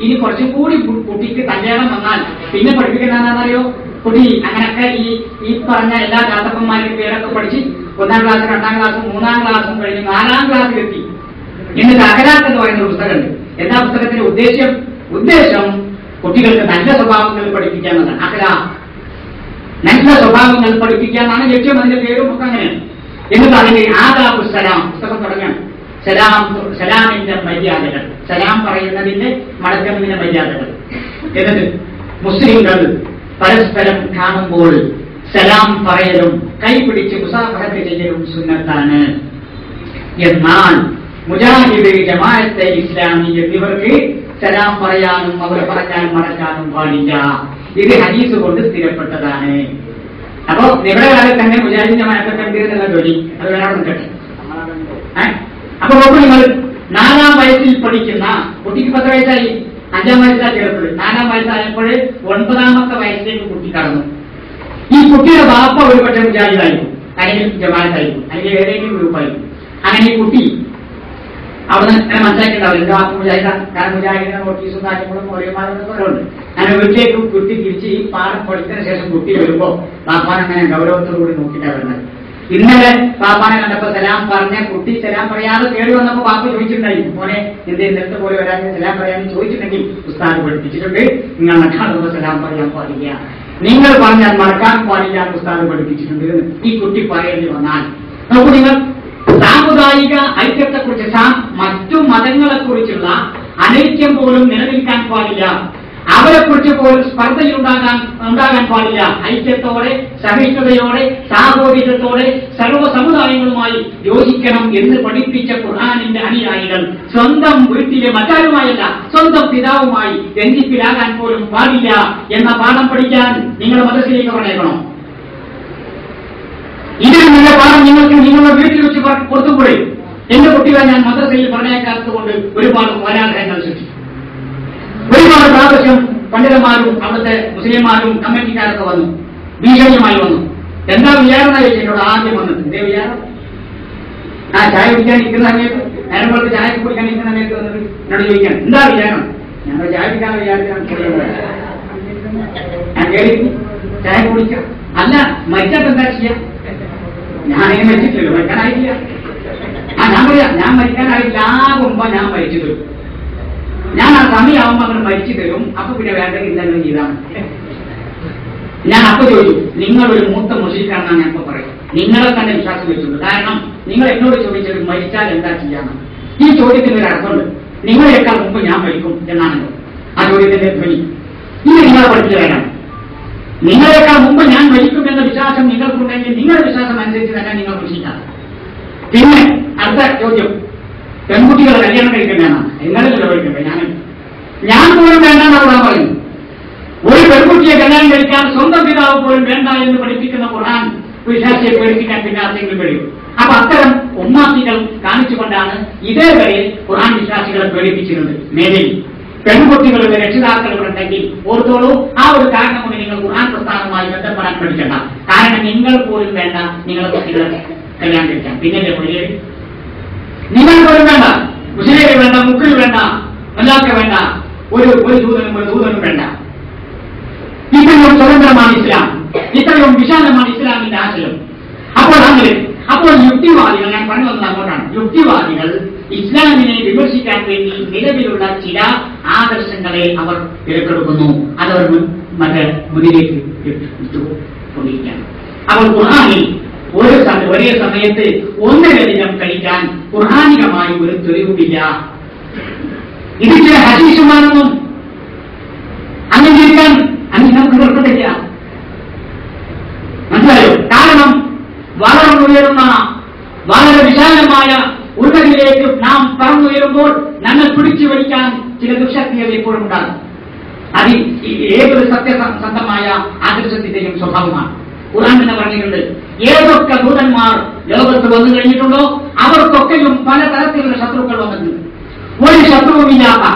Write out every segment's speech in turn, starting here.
ഇനി കുറച്ചും കൂടി കുട്ടിക്ക് കല്യാണം വന്നാൽ പിന്നെ പഠിപ്പിക്കുന്നറിയോ കുട്ടി അങ്ങനൊക്കെ ഈ ഈ പറഞ്ഞ എല്ലാ കാത്തപ്പന്മാരുടെ പേരൊക്കെ പഠിച്ച് ഒന്നാം ക്ലാസ് രണ്ടാം ക്ലാസ് മൂന്നാം ക്ലാസ്സും കഴിഞ്ഞ് നാലാം ക്ലാസ്സിലെത്തി എന്നിട്ട് അകലാത്ത് എന്ന് പറയുന്ന പുസ്തകമുണ്ട്. എന്താ പുസ്തകത്തിന്റെ ഉദ്ദേശ്യം? ഉദ്ദേശം കുട്ടികൾക്ക് നല്ല സ്വഭാവങ്ങൾ പഠിപ്പിക്കുക എന്നതാണ് അകല. നല്ല സ്വഭാവങ്ങൾ പഠിപ്പിക്കുക എന്നാണ് ലക്ഷ്യം അതിന്റെ പേരും ഒക്കെ അങ്ങനെയാണ്. എന്നിട്ട് അതിന്റെ ആദാബു സലാം പുസ്തകം തുടങ്ങാം. സലാം സലാമിന്റെ മര്യാദകൾ. സലാം പറയുന്നതിന്റെ മടക്കമിന്റെ മര്യാദകൾ. എന്നിട്ട് മുസ്ലിങ്ങൾ പരസ്പരം കാണുമ്പോൾ സലാം പറയലും കൈപിടിച്ച് മുസാഫഹത്ത് ചെയ്യലും സുന്നത്താണ്. എന്നാൽ മുജാഹിദ് ജമാഅത്തെ ഇസ്ലാമി എന്നിവർക്ക് സലാം പറയാനും അവർ പറഞ്ഞാൽ മടക്കാനും പാടില്ല. ഇത് ഹദീസ് കൊണ്ട് സ്ഥിരപ്പെട്ടതാണ്. അപ്പോ നിങ്ങളുടെ കാലത്ത് തന്നെ മുജാഹിദ് ജമാഅത്തെ കണ്ടിരുന്നുള്ള ജോലി അത് വേണം നിൽക്കട്ടെ അപ്പൊ നോക്കൂ നിങ്ങൾ. നാലാം വയസ്സിൽ പഠിക്കുന്ന കുട്ടിക്ക് പത്ത് വയസ്സായി? അഞ്ചാം വയസ്സായി ചേർത്തത്. നാലാം വയസ്സായപ്പോൾ ഒൻപതാമത്തെ വയസ്സിലേക്ക് കുട്ടി കടന്നു. ഈ കുട്ടിയുടെ ബാപ്പ ഒരു പക്ഷേ മുജാഹിദായിരിക്കും അല്ലെങ്കിൽ ജമാനത്തായിരിക്കും അല്ലെങ്കിൽ ഏതെങ്കിലും ഗ്രൂപ്പായിരിക്കും. അങ്ങനെ ഈ കുട്ടി അവിടെ നിന്ന് മനസ്സിലാക്കിയിട്ടുണ്ടാവും എന്റെ ബാപ്പ മുജാഹിദ കാരണം മുജാഹിദിന്റെ നോട്ടീസും കാര്യങ്ങളും ഓരോമാരൊക്കെ ഓരോണ്ട് അങ്ങനെ വീട്ടിലേക്ക് കുട്ടി തിരിച്ച് ഈ പാഠം പഠിച്ചതിന് ശേഷം കുട്ടി വരുമ്പോ ബാപ്പാൻ അങ്ങനെ ഗൗരവത്തോടുകൂടി നോക്കിയിട്ടാണ് വരുന്നത്? ഇന്നലെ പാപ്പാനെ കണ്ടപ്പോ സലാം പറഞ്ഞ കുട്ടി സലാം പറയാതെ കേടി വന്നപ്പോ പാപ്പ ചോദിച്ചിട്ടുണ്ടായി മോനെ എന്തേ നേരത്തെ പോലെ വരാൻ സലാം പറയാൻ ചോദിച്ചിട്ടുണ്ടെങ്കിൽ ഉസ്താദ് പഠിപ്പിച്ചിട്ടുണ്ട്. നിങ്ങൾ നടക്കാതെ സലാം പറയാൻ പാടില്ല. നിങ്ങൾ പറഞ്ഞാൽ മറക്കാൻ പാടില്ല ഉസ്താദ് പഠിപ്പിച്ചിട്ടുണ്ട് ഈ കുട്ടി പറയേണ്ടി വന്നാൽ. നമുക്ക് നിങ്ങൾ സാമുദായിക ഐക്യത്തെക്കുറിച്ച് മറ്റു മതങ്ങളെക്കുറിച്ചുള്ള അനൈക്യം പോലും നിലനിൽക്കാൻ പാടില്ല. അവരെക്കുറിച്ച് പോലും സ്പർദ്ധയുണ്ടാകാൻ ഉണ്ടാകാൻ പാടില്ല. ഐക്യത്തോടെ സഹിഷ്ണുതയോടെ സാഹോദര്യത്തോടെ സർവ സമുദായങ്ങളുമായി യോജിക്കണം എന്ന് പഠിപ്പിച്ച ഖുർആാനിന്റെ അനുയായികൾ സ്വന്തം വീട്ടിലെ മറ്റാരുമായല്ല സ്വന്തം പിതാവുമായി രഞ്ജിപ്പിലാകാൻ പോലും പാടില്ല എന്ന പാഠം പഠിക്കാൻ നിങ്ങളുടെ മനസ്സിലേക്ക് പറഞ്ഞേക്കണം. ഇതിന് നല്ല പാഠം നിങ്ങൾക്ക് നിങ്ങളുടെ വീട്ടിൽ വെച്ച് കൊടുത്തുകൂടെ എന്റെ കുട്ടികളെ ഞാൻ മദ്രസയിൽ പറഞ്ഞേക്കാത്തത് കൊണ്ട് ഒരുപാട് പോരാട്ടങ്ങൾ സൃഷ്ടിച്ചു. ഒരുപാട് പ്രാവശ്യം പണ്ഡിതന്മാരും അവിടുത്തെ മുസ്ലിംമാരും കമ്മിറ്റിക്കാരൊക്കെ വന്നു. ഭീഷണിയുമായി വന്നു. എന്താ വിചാരണ എന്നോട് ആദ്യം വന്നിട്ട്. എന്തേ വിചാരണം. ആ ചായ കുടിക്കാൻ നിൽക്കുന്ന സമയത്ത് നേരം പോലത്തെ ചായ കുടിക്കാൻ നിൽക്കുന്ന സമയത്ത് വന്നിട്ട് എന്നോട് ചോദിക്കാൻ എന്താ വിചാരണം? ഞങ്ങൾ ചായ കുടിക്കാൻ വിചാരിച്ചാണ് ഞാൻ ചായ കുടിക്കാം. അല്ല മരിച്ചാൽ എന്താ ചെയ്യാം? ഞാനേ മരിച്ചിട്ടില്ല മരിക്കാനായിട്ടില്ല. ആ ഞാൻ പറയാം ഞാൻ മരിക്കാനായിട്ടില്ല. ആകുമ്പോ ഞാൻ മരിച്ചു തരും ഞാൻ ആ സമയമാകുമ്പോ അങ്ങനെ മരിച്ചു തരും. അപ്പൊ പിന്നെ വേണ്ടെങ്കിൽ ഇല്ലല്ലോ ചെയ്താൽ ഞാൻ അപ്പൊ ചോദിച്ചു നിങ്ങൾ ഒരു മൂത്ത മുഷിക്കാണെന്നാണ് ഞാൻ ഇപ്പൊ പറയും. നിങ്ങളെ തന്നെ വിശ്വാസം വെച്ചുള്ളൂ കാരണം നിങ്ങൾ എന്നോട് ചോദിച്ചത് മരിച്ചാൽ എന്താ ചെയ്യാന്ന്? ഈ ചോദ്യത്തിന് ഒരു അർത്ഥമുണ്ട്. നിങ്ങളെക്കാൾ മുമ്പ് ഞാൻ മരിക്കും എന്നാണല്ലോ ആ ചോദ്യത്തിന്റെ ധ്വനി. ഇത് നിങ്ങളെ പഠിച്ചു വേണം നിങ്ങളെക്കാൾ മുമ്പ് ഞാൻ മരിക്കും എന്ന വിശ്വാസം നിങ്ങൾക്കുണ്ടെങ്കിൽ നിങ്ങളുടെ വിശ്വാസം അനുസരിച്ച് തന്നെ നിങ്ങൾ കൃഷിക്കാം പിന്നെ അടുത്ത ചോദ്യം. പെൺകുട്ടികളെ കല്യാണം കഴിക്കാൻ വേണം എങ്ങനെ ചിലവഴിക്കട്ടെ? ഞാൻ ഞാൻ പോലും വേണ്ടെന്ന് അവിടെ പറയും ഒരു പെൺകുട്ടിയെ കല്യാണം കഴിക്കാൻ സ്വന്തം പിതാവ് പോലും വേണ്ട എന്ന് പഠിപ്പിക്കുന്ന ഖുർആൻ വിശ്വാസിയെ പേടിപ്പിക്കാൻ പിന്നെ ആർക്കെങ്കിലും കഴിയും അപ്പൊ അത്തരം ഉമ്മാസികൾ കാണിച്ചുകൊണ്ടാണ് ഇതേവരെ ഖുർആൻ വിശ്വാസികളെ പേടിപ്പിച്ചിരുന്നത്. മേലിൽ പെൺകുട്ടികളുടെ രക്ഷിതാക്കളുണ്ടെങ്കിൽ ഓർത്തോളൂ ആ ഒരു കാരണം കൊണ്ട് നിങ്ങൾ ഖുർആൻ പ്രസ്ഥാനവുമായി ബന്ധപ്പെടാൻ പഠിക്കണ്ട. കാരണം നിങ്ങൾ പോലും വേണ്ട നിങ്ങളെ കുട്ടികളെ കല്യാണം കഴിക്കാം പിന്നെ പൊളിയെ നിങ്ങൾ പോലും വേണ്ട. മുസ്ലിം വേണ്ട മുക്കിൽ വേണ്ട അല്ലാത്ത വേണ്ട ഒരു ഒരു ദൂതനും ഒരു ദൂതനും വേണ്ട. ഇത്രയും സ്വതന്ത്രമാണ് ഇസ്ലാം. ഇത്രയും വിശാലമാണ് ഇസ്ലാമിന്റെ ആശയം. അപ്പോൾ അങ്ങനെ അപ്പോൾ യുക്തിവാദികൾ ഞാൻ പറഞ്ഞു വന്നത് അങ്ങോട്ടാണ്. യുക്തിവാദികൾ ഇസ്ലാമിനെ വിമർശിക്കാൻ വേണ്ടി നിലവിലുള്ള ചില ആദർശങ്ങളെ അവർ തിരക്കെടുക്കുന്നു അതവർ മറ്റേ മുന്നിലേക്ക് ഇട്ടുകൊണ്ടിരിക്കുകയാണ് അപ്പോൾ ഖുർആാനിൽ ഒരു ഒരേ സമയത്ത് ഒന്നിലധികം കഴിക്കാൻ ഖുർആാനികമായി ഒരു തെളിവുമില്ല. ഇത് ചില അംഗീകരിക്കാൻ അങ്ങനെ നമുക്ക് നിർബന്ധില്ല മനസ്സിലായോ? കാരണം വളർന്നുയരുന്ന വളരെ വിശാലമായ ഉന്നതിയിലേക്ക് നാം പറന്നുയരുമ്പോൾ നമ്മെ പിടിച്ചു വലിക്കാൻ ചില ദുശക്തികൾ എപ്പോഴും ഉണ്ടാകും. അത് ഏതൊരു സത്യസന്ധമായ ആദർശത്തിന്റെയും സ്വഭാവമാണ്. ഖുർആൻ തന്നെ പറഞ്ഞിട്ടുണ്ട് ഏതൊക്കെ ദൂതന്മാർ ലോകത്ത് വന്നു കഴിഞ്ഞിട്ടുണ്ടോ അവർക്കൊക്കെയും പല തരത്തിലുള്ള ശത്രുക്കൾ വന്നിട്ടുണ്ട്. ഒരു ശത്രുവുമില്ലാത്ത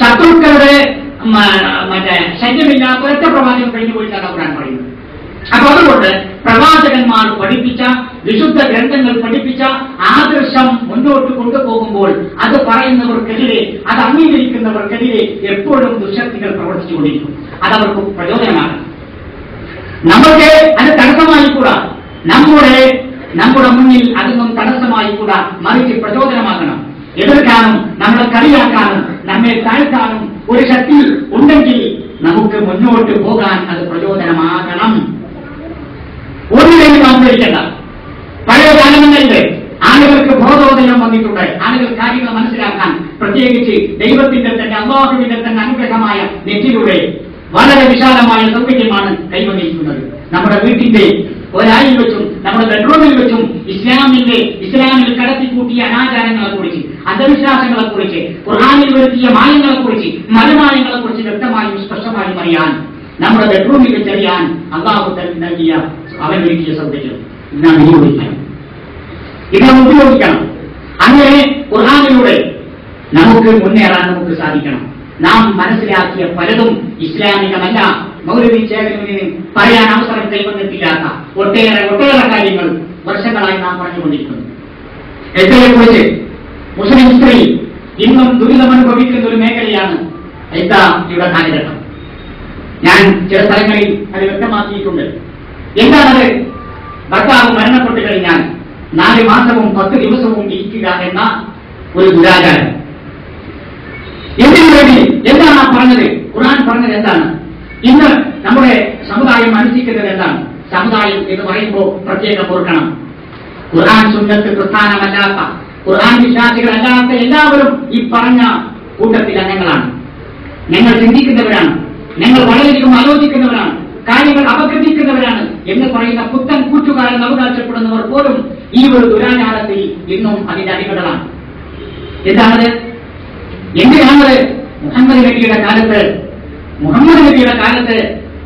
ശത്രുക്കളുടെ മറ്റേ ശല്യമില്ലാത്ത ഒറ്റ പ്രവാചകൻ കഴിഞ്ഞു പോയിട്ടാണ് ഖുർആൻ പറയുന്നത്. അപ്പൊ അതുകൊണ്ട് പ്രവാചകന്മാർ പഠിപ്പിച്ച വിശുദ്ധ ഗ്രന്ഥങ്ങൾ പഠിപ്പിച്ച ആദർശം മുന്നോട്ട് കൊണ്ടുപോകുമ്പോൾ അത് പറയുന്നവർക്കെതിരെ അത് അംഗീകരിക്കുന്നവർക്കെതിരെ എപ്പോഴും ദുശക്തികൾ പ്രവർത്തിച്ചുകൊണ്ടിരിക്കും. അതവർക്ക് പ്രചോദനമാണ് നമുക്ക് അത് തടസ്സമായിക്കൂടാ നമ്മുടെ നമ്മുടെ മുന്നിൽ അതൊന്നും തടസ്സമായിക്കൂടാ മറിച്ച് പ്രചോദനമാകണം. എതിർക്കാനും നമ്മളെ കളിയാക്കാനും നമ്മെ താഴ്ത്താനും ഒരു ശക്തി ഉണ്ടെങ്കിൽ നമുക്ക് മുന്നോട്ട് പോകാൻ അത് പ്രചോദനമാകണം. ഒരു നാം പേടിക്കണ്ട പഴയ കാലങ്ങളിലെ ആളുകൾക്ക് ബോധോദയം വന്നിട്ടുണ്ട്. ആളുകൾ കാര്യങ്ങൾ മനസ്സിലാക്കാൻ പ്രത്യേകിച്ച് ദൈവത്തിന്റെ തന്നെ അള്ളാഹുവിന്റെ തന്നെ അനുഗ്രഹമായ നെറ്റിലൂടെ വളരെ വിശാലമായ സൗകര്യമാണ് കൈവന്നിരിക്കുന്നത്. നമ്മുടെ വീട്ടിന്റെ ഒരായിൽ വെച്ചും നമ്മുടെ ബെഡ്റൂമിൽ വെച്ചും ഇസ്ലാമിന്റെ ഇസ്ലാമിൽ കടത്തിക്കൂട്ടിയ അനാചാരങ്ങളെ കുറിച്ച് അന്ധവിശ്വാസങ്ങളെ കുറിച്ച് ഖുർഹാനിൽ വരുത്തിയ മായങ്ങളെ കുറിച്ച് മലമായങ്ങളെ കുറിച്ച് വ്യക്തമായും സ്പഷ്ടമായും അറിയാൻ നമ്മുടെ ബെഡ്റൂമിൽ വെച്ചറിയാൻ അള്ളാഹു നൽകിയ അവനൊരുക്കിയ സൗകര്യം നാം ഇത് നാം ഉപയോഗിക്കണം. അങ്ങനെ ഖുർഹാനിലൂടെ നമുക്ക് മുന്നേറാൻ നമുക്ക് സാധിക്കണം. നാം മനസ്സിലാക്കിയ പലതും ഇസ്ലാമികമല്ല. മൗലവി ചേകനുവിന് പറയാൻ അവസരം കൈവന്നിട്ടില്ലാത്ത ഒട്ടേറെ ഒട്ടേറെ കാര്യങ്ങൾ വർഷങ്ങളായി നാം പറഞ്ഞുകൊണ്ടിരിക്കുന്നു. എത്രയെക്കുറിച്ച് മുസ്ലിം സ്ത്രീ ഇന്നും ദുരിതമനുഭവിക്കുന്ന ഒരു മേഖലയാണ് ഇവിടെ കാലഘട്ടം. ഞാൻ ചില സ്ഥലങ്ങളിൽ അത് വ്യക്തമാക്കിയിട്ടുണ്ട്. എന്താണത്? ഭർത്താവ് മരണപ്പെട്ടു കഴിഞ്ഞാൽ നാല് മാസവും പത്ത് ദിവസവും ഇരിക്കുക എന്ന ഒരു ദുരാചാരം. എന്തിനു വേണ്ടി? എന്താണ് ആ പറഞ്ഞത്? ഖുർആൻ പറഞ്ഞത് എന്താണ്? ഇന്ന് നമ്മുടെ സമുദായം അനുഷ്ഠിക്കുന്നത് എന്താണ്? സമുദായം എന്ന് പറയുമ്പോൾ പ്രത്യേകം ഓർക്കണം ഖുർആൻ സുന്നത്ത് പ്രസ്ഥാനമല്ലാത്ത ഖുർആൻ വിശ്വാസികളല്ലാത്ത എല്ലാവരും ഈ പറഞ്ഞ കൂട്ടത്തിൽ അംഗങ്ങളാണ്. ഞങ്ങൾ ചിന്തിക്കുന്നവരാണ്. ഞങ്ങൾ വളരെയധികം ആലോചിക്കുന്നവരാണ്. കാര്യങ്ങൾ അപഗ്രഥിക്കുന്നവരാണ് എന്ന് പറയുന്ന പുത്തൻ കൂറ്റുകാരൻ അവകാശപ്പെടുന്നവർ പോലും ഈ ഒരു ദുരാചാരത്തിൽ ഇന്നും അതിന്റെ അടിമകളാണ്. എന്താണത്? എന്തിനാണത് മുഹമ്മദ് നബിയുടെ കാലത്ത് മുഹമ്മദ് നബിയുടെ കാലത്ത്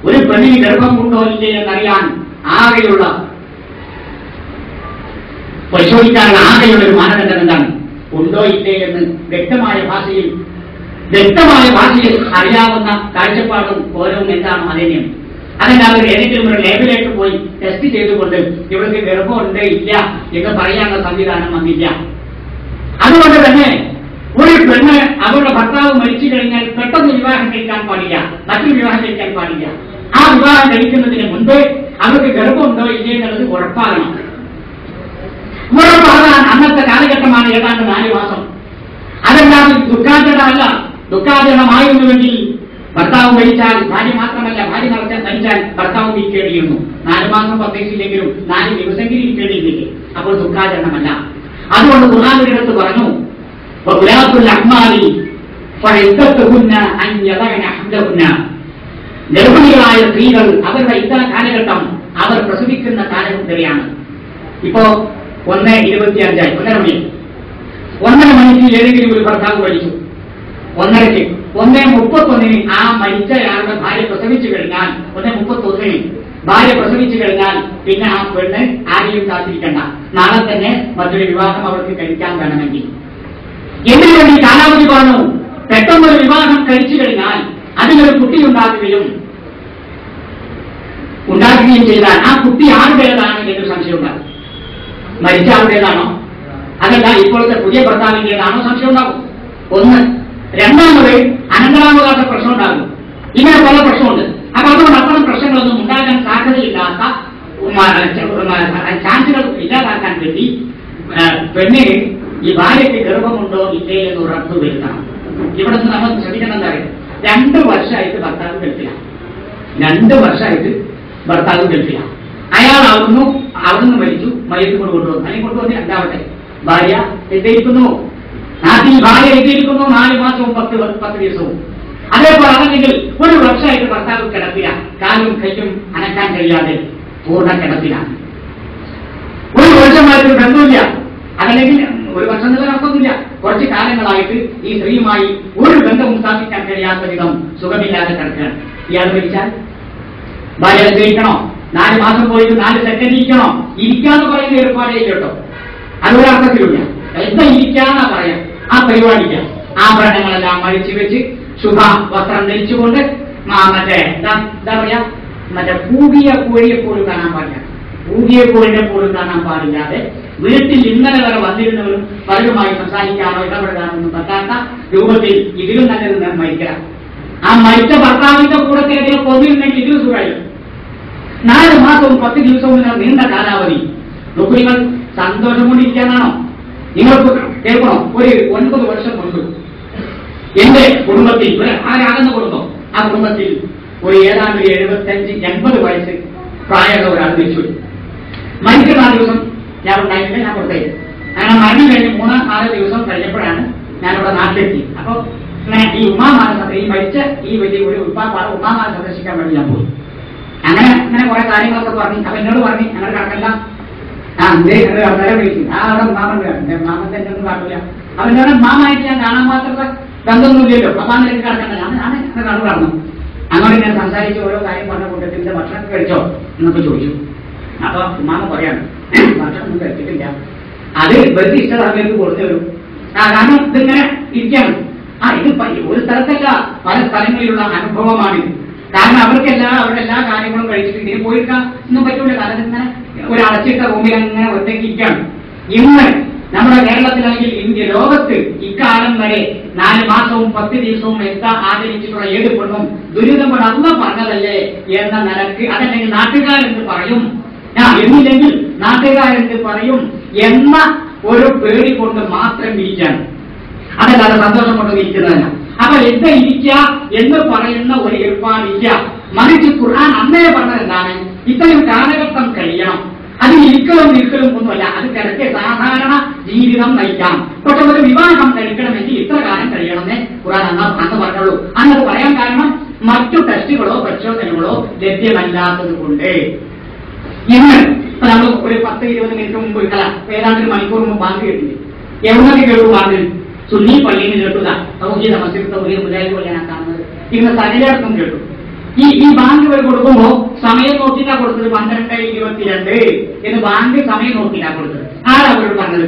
ഒരു പെണ്ണിന് ഗർഭമുണ്ടോ ഇല്ലേ എന്നറിയാൻ ആകെയുള്ള പരിശോധിക്കാനുള്ള ആകെയുള്ള ഒരു മാനദണ്ഡം എന്താണ്? ഉണ്ടോ ഇല്ലേ എന്ന് വ്യക്തമായ ഭാഷയിൽ വ്യക്തമായ ഭാഷയിൽ അറിയാവുന്ന കാഴ്ചപ്പാടും ഓരവും എന്താണ് അതന്യം അതല്ലാതെ ഏതെങ്കിലും ഒരു ലേബിലേക്ക് പോയി ടെസ്റ്റ് ചെയ്തുകൊണ്ട് ഇവർക്ക് ഗർഭമുണ്ട് ഇല്ല എന്ന് പറയാനുള്ള സംവിധാനം വന്നില്ല. അതുകൊണ്ട് തന്നെ ഒരു പെണ്ണ് അവരുടെ ഭർത്താവ് മരിച്ചു കഴിഞ്ഞാൽ പെട്ടെന്ന് വിവാഹം കഴിക്കാൻ പാടില്ല മറ്റൊരു വിവാഹം കഴിക്കാൻ പാടില്ല. ആ വിവാഹം കഴിക്കുന്നതിന് മുൻപ് അവർക്ക് ഗർഭമുണ്ടോ ഇല്ലേ എന്നുള്ളത് ഉറപ്പാകണം. ഉറപ്പാകാൻ അന്നത്തെ കാലഘട്ടമാണ് ഏതാണ്ട് നാല് മാസം. അതല്ലാതെ ദുഃഖാചരണമല്ല ദുഃഖാചരണമായിരുന്നുവെങ്കിൽ ഭർത്താവ് മരിച്ചാൽ ഭാര്യ മാത്രമല്ല ഭാര്യ നടത്താൻ മരിച്ചാൽ ഭർത്താവ് ഇരിക്കേണ്ടിയിരുന്നു നാല് മാസം പ്രത്യേകിച്ചില്ലെങ്കിലും നാല് ദിവസമെങ്കിലും ഇരിക്കേണ്ടിയിരുന്നില്ലേ അപ്പോൾ ദുഃഖാചരണമല്ല അതുകൊണ്ട് ഖുർആാനിനടുത്ത് പറഞ്ഞു വഉലാത്തുൽ الأحمال فعزتهن أن يضعن حملهن. ഗർഭിണികളായ സ്ത്രീകൾ അവരുടെ ഇത്തരം കാലഘട്ടം അവർ പ്രസവിക്കുന്ന കാലം വരെയാണ് ഇപ്പോ ഒന്ന് ഇരുപത്തിയഞ്ചായി ഒന്നര മണി. ഒന്നര മണിക്ക് ഏതെങ്കിലും ഒരു ഭർത്താവ് മരിച്ചു. ഒന്നരയ്ക്ക്. ഒന്നേ മുപ്പത്തൊന്നിന് ആ മരിച്ചയാളുടെ ഭാര്യ പ്രസവിച്ചു കഴിഞ്ഞാൽ ഒന്നേ മുപ്പത്തൊന്നിന് ഭാര്യ പ്രസവിച്ചു കഴിഞ്ഞാൽ പിന്നെ ആ പെണ്ണ് ആരെയും കാത്തിരിക്കണ്ട. നാളെ തന്നെ മറ്റൊരു വിവാഹം അവർക്ക് കഴിക്കാൻ വേണമെങ്കിൽ. എന്തിനു വേണ്ടി കാലാവധി പറഞ്ഞു. പെട്ടെന്നൊരു വിവാഹം കഴിച്ചു കഴിഞ്ഞാൽ അതിനൊരു കുട്ടി ഉണ്ടാക്കുകയും ഉണ്ടാക്കുകയും ചെയ്താൽ ആ കുട്ടി ആരുടേതാണ് എന്ന് സംശയമുണ്ടാകും. മരിച്ച ആളുടേതാണോ അതല്ല ഇപ്പോഴത്തെ പുതിയ ഭർത്താവിന്റെതാണോ സംശയം ഉണ്ടാകും ഒന്ന് രണ്ടാമത് അനന്തരാവകാശ പ്രശ്നം ഉണ്ടാകും ഇങ്ങനെ പല പ്രശ്നമുണ്ട്. അപ്പൊ അതുകൊണ്ട് അത്തരം പ്രശ്നങ്ങളൊന്നും ഉണ്ടാകാൻ സാധ്യതയില്ലാത്ത ചാൻസുകൾ ഇല്ലാതാക്കാൻ വേണ്ടി പെണ്ണിന് ഈ ഭാര്യയ്ക്ക് ഗർഭമുണ്ടോ ഇല്ലേ എന്ന് ഉറപ്പ് വരുത്തണം ഇവിടെ നിന്ന് നമ്മൾ ശ്രദ്ധിക്കണം എന്താ പറയുക രണ്ട് വർഷമായിട്ട് ഭർത്താവ് ഗൾഫിലാണ് രണ്ട് വർഷമായിട്ട് ഭർത്താവ് ഗൾഫിലാണ് അയാൾ അവിടുന്ന് അവിടുന്ന് മരിച്ചു മയത്ത് കൊണ്ട് കൊണ്ടുവന്നു. അല്ലെങ്കിൽ കൊണ്ടുവന്ന് രണ്ടാവട്ടെ. ഭാര്യ എത്തിയിരിക്കുന്നു നാട്ടിൽ ഭാര്യ എത്തിയിരിക്കുന്നു നാല് മാസവും പത്ത് പത്ത് ദിവസവും. അതേപോലെ അതല്ലെങ്കിൽ ഒരു വർഷമായിട്ട് ഭർത്താവ് കിടപ്പില്ല കാലും കൈയും അനക്കാൻ കഴിയാതെ പൂർണ കിടപ്പിലാണ് ഒരു വർഷമായിട്ട് ബന്ധമില്ല അതല്ലെങ്കിൽ ഒരു വർഷം നിലനിർത്തുന്നില്ല കുറച്ച് കാലങ്ങളായിട്ട് ഈ സ്ത്രീയുമായി ഒരു ബന്ധവും സ്ഥാപിക്കാൻ കഴിയാത്ത വിധം സുഖമില്ലാതെ കിടക്കുകയാണ്. ഇയാൾ മരിച്ചാൽ? ഭാര്യ ജയിക്കണോ? നാല് മാസം പോയിട്ട് നാല് സെക്കൻഡ് ഇരിക്കണോ? ഇരിക്കാന്ന് പറയുന്ന ഏർപ്പാടേ ഇല്ല കേട്ടോ. അതൊരർത്ഥത്തിലില്ല എന്താ ഇരിക്കാന്നാ പറയാം. ആ പരിപാടിക്ക ആഭരണങ്ങളെല്ലാം മഴിച്ചു വെച്ച് ശുഭ വസ്ത്രം ധരിച്ചുകൊണ്ട് മറ്റേ എന്താ പറയാ? മറ്റേ കൂടിയ കോഴിയെ പോലും കാണാൻ പാടില്ല. ഊതിയ കോഴിനെ പോലും കാണാൻ പാടില്ലാതെ വീട്ടിൽ ഇന്നലെ വരെ വന്നിരുന്നവരും പലരുമായി സംസാരിക്കാനോ ഇടപെടാനോ ഒന്നും പറ്റാത്ത രൂപത്തിൽ ഇതിലും തന്നെ നിന്ന് മരിക്കണം ആ മരിച്ച ഭർത്താവിന്റെ കൂടെ ഇതിനെ കൊന്നിരുന്നെങ്കിൽ ഇതിൽ സുഖമായിരുന്നു. നാല് മാസവും പത്ത് ദിവസവും നിങ്ങൾ നീണ്ട കാലാവധി. നിങ്ങൾ സന്തോഷം കൊണ്ടിരിക്കാനാണോ നിങ്ങൾക്ക് കേൾക്കണോ? ഒരു ഒൻപത് വർഷം മുൻപ് എന്റെ കുടുംബത്തിൽ ഒരു ആരാകുന്ന കുടുംബം ആ കുടുംബത്തിൽ ഒരു ഏതാണ്ട് എഴുപത്തി എഴുപത്തഞ്ച് എൺപത് വയസ്സ് പ്രായമുള്ള ഒരാൾ മരിച്ചു മരിക്കുന്ന ആ ദിവസം ഞാൻ ഉണ്ടായിട്ട് ഞാൻ പുറത്തേക്ക് അങ്ങനെ മരണം കഴിഞ്ഞ് മൂന്നാം നാല് ദിവസം കഴിഞ്ഞപ്പോഴാണ് ഞാനിവിടെ നാട്ടിലെത്തി. അപ്പൊ അങ്ങനെ ഈ ഉമാമാന ഈ മരിച്ച ഈ വലിയ ഒരു ഉപ്പാപ്പാട് ഉമാമാന സന്ദർശിക്കാൻ വേണ്ടി ഞാൻ പോയി. അങ്ങനെ അങ്ങനെ കുറെ കാര്യങ്ങളൊക്കെ പറഞ്ഞു അപ്പൊ എന്നോട് പറഞ്ഞു ഞങ്ങൾ കണക്കല്ല ആ എന്തേ ആൾക്കാരെ വിളിക്കും ആ അവിടെ മാമൻ എന്റെ മാമന്റെ എന്നെ ഒന്നും കാണില്ല അവൻ എന്നോട് മാമായിട്ട് ഞാൻ കാണാൻ മാത്രമുള്ള ബന്ധമൊന്നുമില്ലല്ലോ. അപ്പൊ അങ്ങനെ എനിക്ക് കണക്കല്ല ഞാൻ ഞാൻ അങ്ങനെ കണ്ടു കാണുന്നു അങ്ങോട്ട് ഞാൻ സംസാരിച്ച് ഓരോ കാര്യം പറഞ്ഞ കൂട്ടത്തിൽ ഭക്ഷണം കഴിച്ചോ? എന്നൊക്കെ ചോദിച്ചു. അപ്പൊ മാമ പറയാണ് ഭക്ഷണം കഴിച്ചിട്ടില്ല അത് ഇവർക്ക് ഇഷ്ട സമയത്ത് കൊടുത്തു ആ കാരണം ഇതിങ്ങനെ ഇരിക്കാണ്. ആ ഇത് ഒരു സ്ഥലത്തല്ല പല സ്ഥലങ്ങളിലുള്ള അനുഭവമാണിത് കാരണം അവർക്കെല്ലാം അവരുടെ എല്ലാ കാര്യങ്ങളും കഴിച്ചിട്ട് ഇങ്ങനെ പോയിരിക്കാം. ഒന്നും പറ്റൂല. കാരണം ഇങ്ങനെ ഒരു റൂമിൽ അങ്ങനെ ഇന്ന് നമ്മുടെ കേരളത്തിലാണെങ്കിൽ ഇന്ത്യ ലോകത്ത് ഇക്കാലം വരെ നാല് മാസവും പത്ത് ദിവസവും എന്താ ആചരിച്ചിട്ടുള്ള ഏത് പെണ്ണും ദുരിതം കൊണ്ട് അമ്മ പറഞ്ഞതല്ലേ എന്ന നിലയ്ക്ക് അതല്ലെങ്കിൽ നാട്ടുകാരെന്ന് പറയും? എന്നില്ലെങ്കിൽ നാട്ടുകാരെന്ത് പറയും എന്ന ഒരു പേടി കൊണ്ട് മാത്രം ഇരിക്കാൻ. അതല്ലാതെ സന്തോഷം കൊണ്ട് ഇരിക്കുന്നതല്ല. അപ്പൊ എന്താ ഇരിക്ക? എന്ന് പറയുന്ന ഒരു ഏർപ്പാടില്ല. മറിച്ച് ഖുർആൻ അന്നേ പറഞ്ഞത് എന്താണ്? ഇത്തരം കാലഘട്ടം കഴിയണം. അത് ഇരിക്കലും നിൽക്കലും ഒന്നുമല്ല. അത് കിടക്കെ സാധാരണ ജീവിതം നയിക്കാം. പക്ഷെ ഒരു വിവാഹം കഴിക്കണമെങ്കിൽ ഇത്ര കാലം കഴിയണമെന്നേ ഖുർആൻ അന്ന് അന്ന് പറഞ്ഞുള്ളൂ. അന്നത് പറയാൻ കാരണം മറ്റു ടെസ്റ്റുകളോ പരിശോധനകളോ ലഭ്യമല്ലാത്തത് കൊണ്ട് ഇന്ന് ഒരു പത്ത് ഇരുപത് മിനിറ്റ് മുമ്പ് അല്ല ഏതാണ്ട് ഒരു മണിക്കൂർ മുമ്പ് ബാങ്ക് കേട്ടില്ലേ? എവിടെ കേട്ടു ബാങ്ക് സുന്നി പള്ളിയിൽ നിന്ന് കേട്ടുക സൗഹീദ മസ്ജിദ് സൗഹീദ മുജാഹിദ് പോലെയാണ് കാണുന്നത്. ഇന്ന് സകലയിടത്തും കേട്ടു. ഈ ഈ ബാങ്ക് ഇവർ കൊടുക്കുമ്പോ സമയം നോക്കിയിട്ടാ കൊടുത്തത് പന്ത്രണ്ട് ഇരുപത്തിരണ്ട് എന്ന് ബാങ്ക് സമയം നോക്കിയിട്ടാ കൊടുത്തത്. ആരാ അവരോട് പറഞ്ഞത്?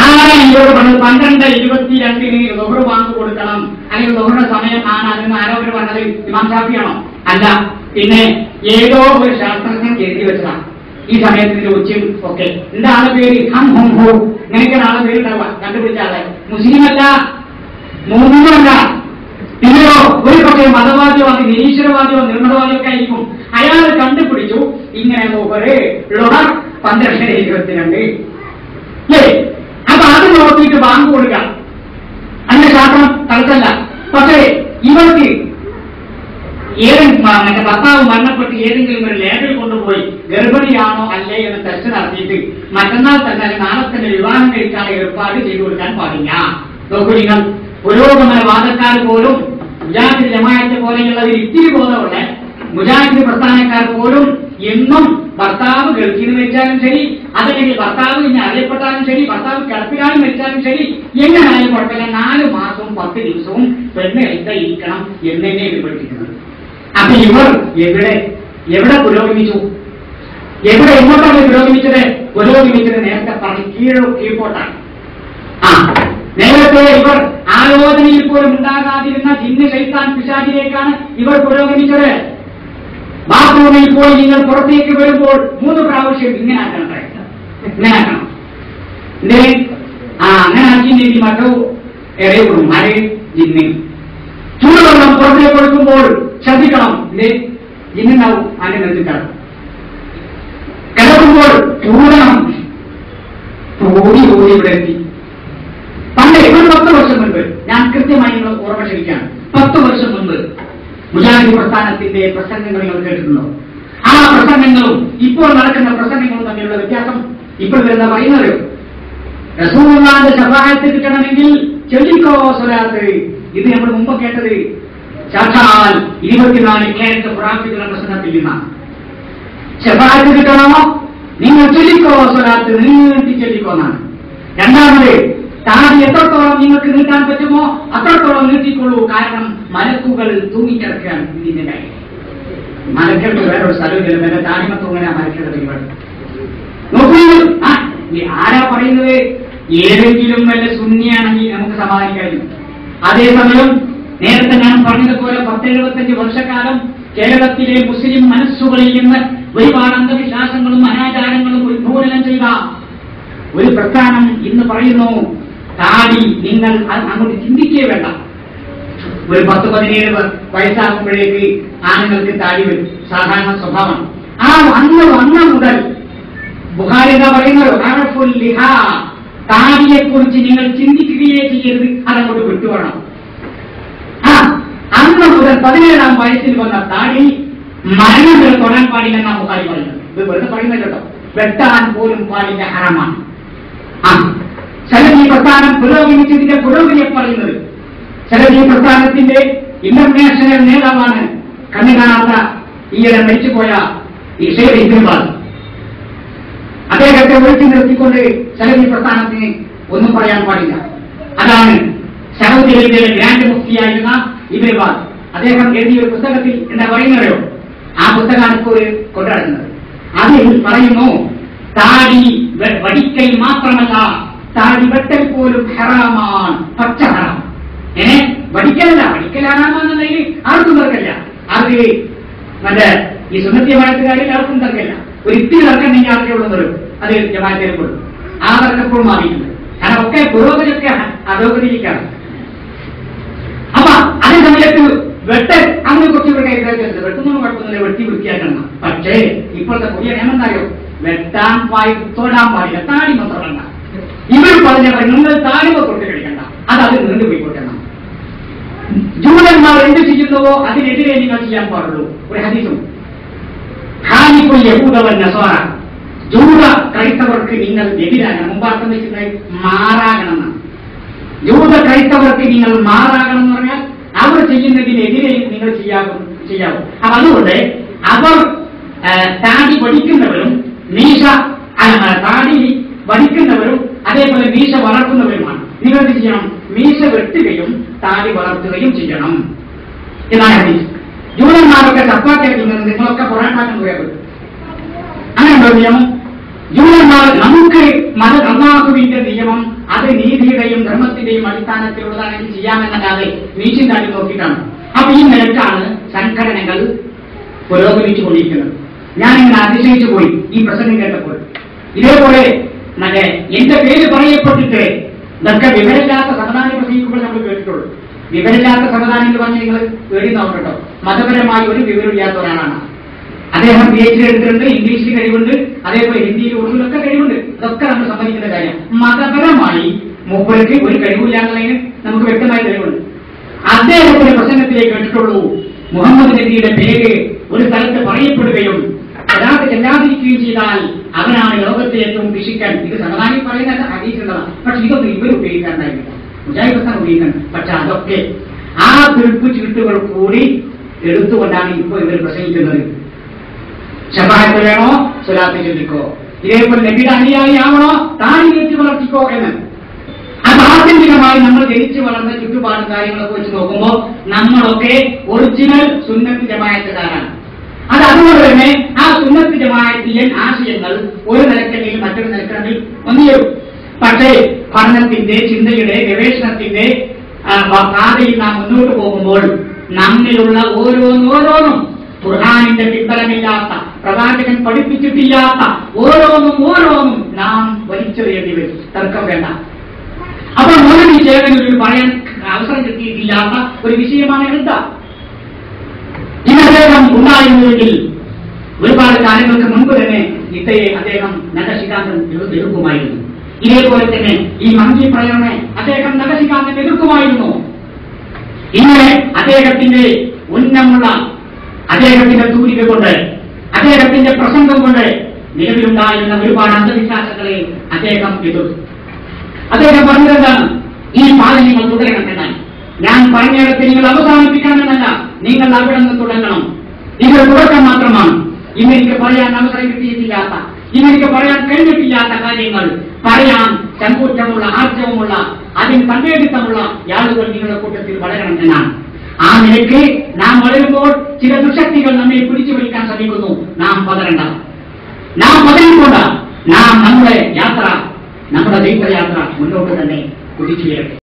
ആരാ ഇവരോട് പറഞ്ഞത്? പന്ത്രണ്ട് ഇരുപത്തിരണ്ടിന് ലോഹർ ബാങ്ക് കൊടുക്കണം. അല്ലെങ്കിൽ ലോഹറുടെ സമയം ആണ്. അതെന്ന് ആരോ അവർ പറഞ്ഞത്? ഇമാം ഷാഫിയാണോ അല്ല. പിന്നെ ഏതോ ഒരു ശാസ്ത്രജ്ഞൻ എഴുതി വെച്ചതാണ്. ഈ സമയത്തിന്റെ ഉച്ചയും ഒക്കെ. എന്റെ ആളെ പേര്? ഹം ഹും ഹോ. ഇങ്ങനെയൊക്കെ ആളെ പേര് ഉണ്ടാവുക കണ്ടുപിടിച്ച ആളെ. മുസ്ലിമല്ല. മൂന്നുമല്ല. പിന്നെയോ ഒരു പക്ഷേ മതവാദിയോ നിരീശ്വരവാദിയോ നിർമ്മതവാദിയോ ഒക്കെ ആയിരിക്കും. അയാൾ കണ്ടുപിടിച്ചു. ഇങ്ങനെ ഒരു ലൊഹർ പന്ത്രണ്ട് ഇരുപത്തിരണ്ട്. അപ്പൊ അത് നോക്കിയിട്ട് ബാങ്ക് കൊടുക്കാം. അതിന്റെ ശാസ്ത്രം തടുത്തല്ല പക്ഷേ ഇവർക്ക് ഏതെങ്കിലും മറ്റേ ഭർത്താവ് മരണപ്പെട്ട് ഏതെങ്കിലും ഒരു ലേബിൾ കൊണ്ടുപോയി ഗർഭിണിയാണോ അല്ലേ എന്ന് ടെസ്റ്റ് നടത്തിയിട്ട് മറ്റന്നാൾ തന്നെ അല്ലെങ്കിൽ നാളെ തന്നെ വിവാഹം കഴിക്കാൻ ഏർപ്പാട് ചെയ്തു കൊടുക്കാൻ പാടില്ല നോക്കൂ നിങ്ങൾ പുരോഗമന വാദക്കാർ പോലും മുജാഹിദ് ജമാഅത്ത് ഒരു ഇത്തിരി ബോധമുള്ള മുജാഹിദ് പ്രസ്ഥാനക്കാർ പോലും എന്നും ഭർത്താവ് ഗൾഫിൽ വെച്ചാലും ശരി അതല്ലെങ്കിൽ ഭർത്താവ് ഇനി അറിയപ്പെട്ടാലും ശരി ഭർത്താവ് കിടപ്പിലാലും വെച്ചാലും ശരി എങ്ങനെയായാലും കുഴപ്പമില്ല. നാല് മാസവും പത്ത് ദിവസവും പെണ്ണ് എന്താ ഇരിക്കണം എന്നെ പഠിപ്പിക്കുന്നത്. അപ്പൊ ഇവർ എവിടെ? എവിടെ പുരോഗമിച്ചു? എവിടെ എങ്ങോട്ടാണ് പുരോഗമിച്ചത്? പുരോഗമിച്ചത് നേരത്തെ പറഞ്ഞ കീഴോ കീഴ്പോട്ടാണ് ആ നേരത്തെ ഇവർ ആലോചനയിൽ പോലും ഉണ്ടാകാതിരുന്ന ജിന്ന് കഴിക്കാൻ പിശാചിലേക്കാണ് ഇവർ പുരോഗമിച്ചത്. ബാത്റൂമിൽ പോയി നിങ്ങൾ പുറത്തേക്ക് വരുമ്പോൾ മൂന്ന് പ്രാവശ്യം ഇങ്ങനെ ആക്കണം. ഇങ്ങനെ ആക്കണം. ആ അങ്ങനെ ആക്കിയില്ലെങ്കിൽ മറ്റവും ഇടയിൽ ആര് ജിന്ന്. ചൂടുവെള്ളം പുറത്തേക്ക് കൊടുക്കുമ്പോൾ ശ്രദ്ധിക്കണം. ഇതിൽ ഇന്നുണ്ടാവും ആന്റെ ശ്രദ്ധിക്കണം. കിടക്കും കിടക്കുമ്പോൾ ചൂടണം. ഓടി ഓടി ഇവിടെ എത്തി. പണ്ട് ഒരു പത്ത് വർഷം മുൻപ് ഞാൻ കൃത്യമായി നിങ്ങൾ ഓർമ്മ ക്ഷണിക്കുകയാണ്. പത്ത് വർഷം മുൻപ് മുജാഹിദ് പ്രസ്ഥാനത്തിന്റെ പ്രസംഗങ്ങൾ നിങ്ങൾ കേട്ടിട്ടുണ്ടോ? ആ പ്രസംഗങ്ങളും ഇപ്പോൾ നടക്കുന്ന പ്രസംഗങ്ങളും തമ്മിലുള്ള വ്യത്യാസം ഇപ്പോൾ വരുന്ന പറയുന്നത് റസൂലുള്ളാന്റെ സഹായത്തിൽ കിട്ടണമെങ്കിൽ ചൊല്ലിക്കോ സ്വലാത്ത്. ഇത് നമ്മൾ മുമ്പ് കേട്ടത് സാക്ഷാൽ ഇരുപത്തിനാല് കേരള പ്രാർത്ഥിക്കുന്ന നിന്നാണ് ശഫായത്ത് കിട്ടണമോ നിങ്ങൾ ചൊല്ലിക്കോ സ്വലാത്ത് നീട്ടി ചൊല്ലിക്കോ എന്നാണ്. രണ്ടാമത് താടി എത്രത്തോളം നിങ്ങൾക്ക് നീട്ടാൻ പറ്റുമോ അത്രത്തോളം നീട്ടിക്കൊള്ളൂ. കാരണം മലക്കുകൾ തൂങ്ങിക്കിടക്കുകയാണ് ഇതിന്റെ കാര്യം. മലക്കെട്ട് വേറൊരു സ്ഥലമില്ല. എന്റെ താടിമ തൂങ്ങാൻ മലക്കയുടെ പരിപാടി. നോക്കൂ ആരാ പറയുന്നത്? ഏതെങ്കിലും വല്ല സുന്നിയാണെങ്കിൽ നമുക്ക് സമാധാനിക്കായിരുന്നു അതേസമയം നേരത്തെ ഞാൻ പറഞ്ഞതുപോലെ പത്ത് എഴുപത്തഞ്ച് വർഷക്കാലം കേരളത്തിലെ മുസ്ലിം മനസ്സുകളിൽ നിന്ന് ഒരുപാട് അന്ധവിശ്വാസങ്ങളും അനാചാരങ്ങളും ഉദ്ഭൂലനം ചെയ്ത ഒരു പ്രസ്ഥാനം ഇന്ന് പറയുന്നു താടി നിങ്ങൾ അങ്ങോട്ട് ചിന്തിക്കേ വേണ്ട. ഒരു പത്ത് പതിനേഴ് വയസ്സാകുമ്പോഴേക്ക് ആണുങ്ങൾക്ക് താടി വരും. സാധാരണ സ്വഭാവമാണ്. ആ അന്ന് വന്ന മുതൽ ബുഹാരി എന്താ പറയുന്നത്? താടിയെ കുറിച്ച് നിങ്ങൾ ചിന്തിക്കുകയേ ചെയ്യരുത്. അതങ്ങോട്ട് വിട്ടുവേണം മുതൽ പതിനേഴാം വയസ്സിൽ വന്ന താടി മരണം വരെ തൊടാൻ പാടില്ലെന്നാണ് ബുഹാരി പറയുന്നത്. ഇത് വെറുതെ പറയുന്നത് കേട്ടോ. വെട്ടാൻ പോലും പാടില്ല ഹറമാണ്. ആ പ്രസ്ഥാനം പുരോഗമിച്ചതിന്റെ പുരോഗതിയെ പറയുന്നത്. സലഫി പ്രസ്ഥാനത്തിന്റെ ഇന്റർനാഷണൽ നേതാവാണ് കണ്ണു കാണാത്ത ഈയിടെ മരിച്ചുപോയ ഈ ഷെയ്ഖ് ഇബ്രാഹിം അദ്ദേഹത്തെ ഒഴിച്ചു നിർത്തിക്കൊണ്ട് സലഫി പ്രസ്ഥാനത്തിന് ഒന്നും പറയാൻ പാടില്ല. അതാണ് സൗദി അറേബ്യയിലെ ഗ്രാൻഡ് മുഫ്തിയായിരുന്ന ഇബ്രാഹിം അദ്ദേഹം എഴുതിയ ഒരു പുസ്തകത്തിൽ എന്താ പറയുന്നവരോ ആ പുസ്തകമാണ് ഇപ്പോൾ കൊണ്ടുനടക്കുന്നത്. അതിൽ പറയുന്നു താടി വടിക്കൽ മാത്രമല്ല താടി വെട്ടൽ പോലും ഹറാമാണ് പച്ച ഹറാം. ഏ? വടിക്കലല്ല വടിക്കൽ ഹറാമാണെന്നുണ്ടെങ്കിൽ ആർക്കും തർക്കമില്ല. അത് മറ്റേ ഈ സുന്നത്തിയ വഴക്കുകാരിൽ ആർക്കും തർക്കമില്ല. ഒരു ഇത്തിരി തർക്കം നിങ്ങൾ ആർക്കേ ഉള്ളൂ വരും അത് ജമാഅത്തിൽ പെടും ആ തർക്കപ്പോഴും മാറിയിട്ടുണ്ട്. കാരണം ഒക്കെ പുരോഗതിയൊക്കെ അധോഗതിയിലേക്കാണ്. അപ്പൊ അതേ സമയത്ത് വെട്ട്. അങ്ങനെ കുറച്ച് കുറച്ചുകൂടെ കൈകാര്യം വെട്ടുന്നൊന്നും കുഴപ്പമൊന്നുമില്ല വെട്ടി വൃത്തിയാക്കണം പക്ഷേ ഇപ്പോഴത്തെ പുതിയ നിയമം എന്തായോ വെട്ടാൻ പായി തൊടാൻ പാടില്ല താടി മാത്രമല്ല ഇവർ പറഞ്ഞ നിങ്ങൾ താടിമ തൊട്ട് കഴിക്കണ്ട അത് അത് നീണ്ടുപോയിക്കൊട്ടണം ജൂതന്മാർ എന്ത് ചെയ്യുന്നുവോ അതിനെതിരെ നിങ്ങൾ ചെയ്യാൻ പാടുള്ളൂ. ഒരു ഹദീസും. വൻ നസ്വാറ. ജൂത ക്രൈസ്തവർക്ക് നിങ്ങൾ എതിരാകണം. മുമ്പാർത്ഥം വെച്ചിട്ടുണ്ടായി മാറാകണം ജൂത ക്രൈസ്തവർക്ക് നിങ്ങൾ മാറാകണം എന്ന് പറഞ്ഞാൽ അവർ ചെയ്യുന്നതിനെതിരെ നിങ്ങൾ ചെയ്യാവും ചെയ്യാവും. അപ്പൊ അതുകൊണ്ട് അവർ താടി പഠിക്കുന്നവരും മീശ താടി പഠിക്കുന്നവരും അതേപോലെ മീശ വളർത്തുന്നവരുമാണ്. നിങ്ങൾ എന്ത് ചെയ്യണം? മീശ വെട്ടുകയും താടി വളർത്തുകയും ചെയ്യണം. എന്നാണ് ഹദീസ്. ജൂതന്മാരൊക്കെ ചപ്പാത്തി തിന്നുന്നത് നിങ്ങളൊക്കെ പൊറാട്ടാക്കാൻ പോയത് അങ്ങനെയുണ്ടോ നിയമം? ജൂലന്മാർ നമുക്ക് മത അള്ളാഹുവിന്റെ നിയമം അത് നീതിയുടെയും ധർമ്മത്തിന്റെയും അടിസ്ഥാനത്തിലുള്ളതാണെങ്കിൽ ചെയ്യാമെന്നല്ലാതെ നീച്ചും താടി നോക്കിയിട്ടാണ്. അപ്പൊ ഈ നിലക്കാണ് സംഘടനകൾ പുരോഗമിച്ചു കൊണ്ടിരിക്കുന്നത് ഞാൻ ഇങ്ങനെ അതിശയിച്ചു പോയി ഈ പ്രസംഗം കേട്ടപ്പോൾ. ഇതേപോലെ മറ്റേ എന്റെ പേര് പറയപ്പെട്ടിട്ട് ഇതൊക്കെ വിവരമില്ലാത്ത സമാധാനം പ്രസംഗിക്കുമ്പോൾ നമ്മൾ കേട്ടിട്ടുള്ളൂ. വിവരമില്ലാത്ത സമാധാനം എന്ന് പറഞ്ഞ് നിങ്ങൾ പേടി നോക്കട്ടോ മതപരമായി ഒരു വിവരമില്ലാത്ത ഒരാളാണ്. അദ്ദേഹം പി എച്ച് ഡി എടുത്തിട്ടുണ്ട് ഇംഗ്ലീഷിൽ കഴിവുണ്ട് അതേപോലെ ഹിന്ദിയിൽ ഉറുദുവിലൊക്കെ കഴിവുണ്ട്. അതൊക്കെ നമ്മൾ സമ്മതിക്കുന്ന കാര്യം. മതപരമായി മൂപ്പർക്ക് ഒരു കഴിവില്ല എന്നുള്ളതിന് നമുക്ക് വ്യക്തമായ തെളിവുണ്ട്. അദ്ദേഹത്തിന്റെ പ്രസംഗത്തിലേക്ക് കേട്ടിട്ടുള്ളൂ മുഹമ്മദ് നബിയുടെ പേര് ഒരു സ്ഥലത്ത് പറയപ്പെടുകയും അതാത് ചെല്ലാതിരിക്കുകയും ചെയ്താൽ അവനാണ് ലോകത്തെ ഏറ്റവും കൃഷിക്കാൻ ഇത് സമാധാനം പറയുന്നത് അറിയിച്ചിട്ടുള്ളതാണ്. പക്ഷെ ഇതൊന്നും ഇവർ ഉപയോഗിക്കാണ്ടായിരുന്നു മുജാഹിദ് പ്രസ്ഥാനം ഉപയോഗിക്കുന്നത് പക്ഷെ അതൊക്കെ ആ തുരുപ്പ് ചീട്ടുകൾ കൂടി എടുത്തുകൊണ്ടാണ് ഇപ്പോൾ ഇവർ പ്രസംഗിക്കുന്നത്. ഷഫായത്ത് വേണോ സ്വലാത്ത് ചൊല്ലിക്കോ ഇതേപോലെ നബിയുടെ അനുയായി ആവണോ താടി വെച്ച് വളർത്തിക്കോ എന്ന്. ആത്യന്തികമായി നമ്മൾ ജനിച്ചു വളർന്ന ചുറ്റുപാടും കാര്യങ്ങളൊക്കെ വെച്ച് നോക്കുമ്പോൾ നമ്മളൊക്കെ ഒറിജിനൽ സുന്നത്ത് ജമായത്തുകാരാണ് അത് അതുകൊണ്ട് തന്നെ ആ സുന്നത്ത് ജമായത്തിയൻ ആശയങ്ങൾ ഒരു നിലക്കല്ലെങ്കിൽ മറ്റൊരു നിലക്കല്ലെങ്കിൽ ഒന്നിയും പക്ഷേ പഠനത്തിന്റെ ചിന്തയുടെ ഗവേഷണത്തിന്റെ പാതയിൽ നാം മുന്നോട്ട് പോകുമ്പോൾ നമ്മിലുള്ള ഓരോന്നോരോന്നും ഖുർഹാനിന്റെ പിൻബലമില്ലാത്ത പ്രവാചകൻ പഠിപ്പിച്ചിട്ടില്ലാത്ത ഓരോന്നും ഓരോന്നും നാം വലിച്ചെറിയേണ്ടി വരും. തർക്കം വേണ്ട. അപ്പൊ മോനി ചേകനൊരു പറയാൻ അവസരം കിട്ടിയിട്ടില്ലാത്ത ഒരു വിഷയമാണ് എടുത്ത ഇത് അദ്ദേഹം ഉണ്ടായിരുന്നുവെങ്കിൽ ഒരുപാട് കാലങ്ങൾക്ക് മുൻപ് തന്നെ ഇത്തയെ അദ്ദേഹം നഗശികാന്തം എതിർക്കുമായിരുന്നു ഇതേപോലെ തന്നെ ഈ മങ്കി പ്രേരണെ അദ്ദേഹം നഗശികാന്തം എതിർക്കുമായിരുന്നു ഇങ്ങനെ അദ്ദേഹത്തിന്റെ ഉന്നമുള്ള അദ്ദേഹത്തിന്റെ തൂലിക കൊണ്ട് അദ്ദേഹത്തിന്റെ പ്രസംഗം കൊണ്ട് നിലവിലുണ്ടായിരുന്ന ഒരുപാട് അന്ധവിശ്വാസങ്ങളെ അദ്ദേഹം എതിർത്തു. അദ്ദേഹം പറഞ്ഞതെന്താണ്? ഈ പാതി നിങ്ങൾ തുടരണം ഞാൻ പറഞ്ഞിടത്ത് നിങ്ങൾ അവസാനിപ്പിക്കണമെന്നല്ല നിങ്ങൾ അവിടെ നിന്ന് തുടങ്ങണം. ഇത് തുടക്കം മാത്രമാണ്. ഇന്ന് എനിക്ക് പറയാൻ അവസരം കിട്ടിയിട്ടില്ലാത്ത ഇന്ന് എനിക്ക് പറയാൻ കഴിഞ്ഞിട്ടില്ലാത്ത കാര്യങ്ങൾ പറയാൻ ചങ്കൂറ്റമുള്ള ആർജവമുള്ള അതിന് സന്ദേഹിത്തമുള്ള ആളുകൾ നിങ്ങളുടെ കൂട്ടത്തിൽ വളരണം എന്നാണ്. ആ നിലയ്ക്ക് നാം വളരുമ്പോൾ ചില ദുശക്തികൾ നമ്മെ പിടിച്ചു വിളിക്കാൻ ശ്രമിക്കുന്നു. നാം പതരണ്ട നാം പതറിക്കൊണ്ട്. നാം നമ്മുടെ യാത്ര നമ്മുടെ ദൈവയാത്ര മുന്നോട്ട് തന്നെ കുതിച്ചുയരട്ടെ.